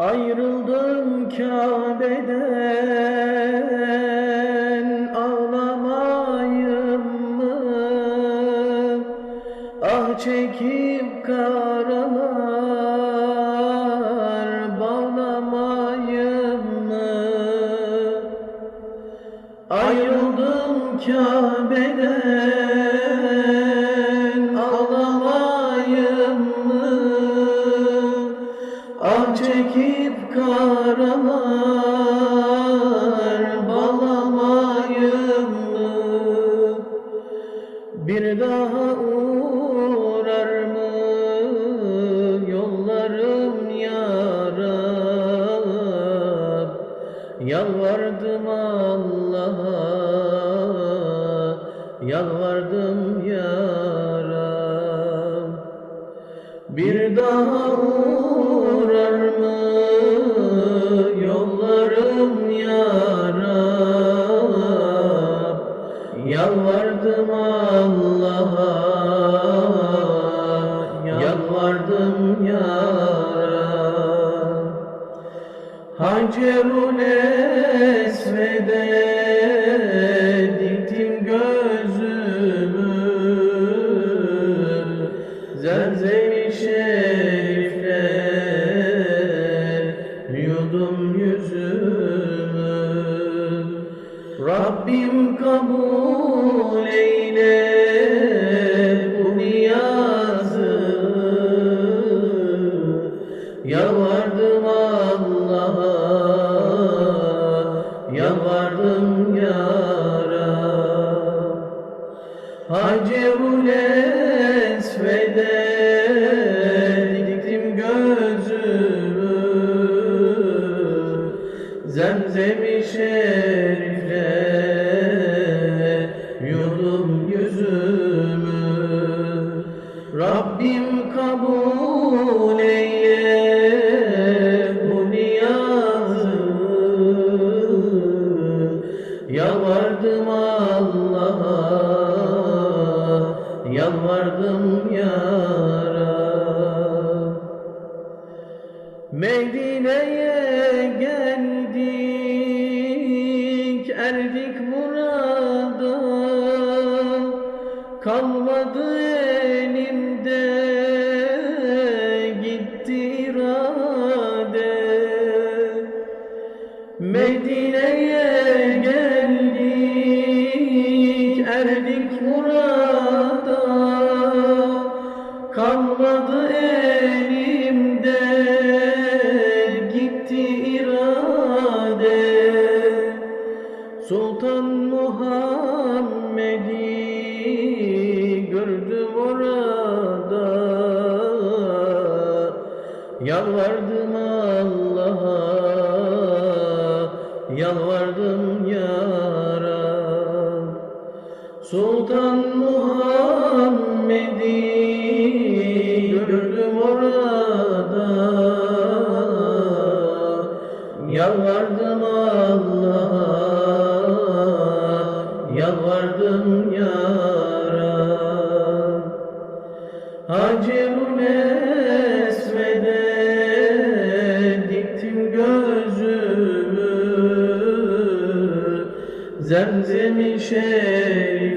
Ayrıldım Kabe'den ağlamayım mı? Ah çekip karalar bağlamayım mı? Ayrıldım Kabe'den bir daha uğrar mı yollarım ya Rab Yalvardım Allah'a Yalvardım ya Rab Bir daha uğrar mı Hacerun Esved'e Yalvardım ya yalvardım. সেই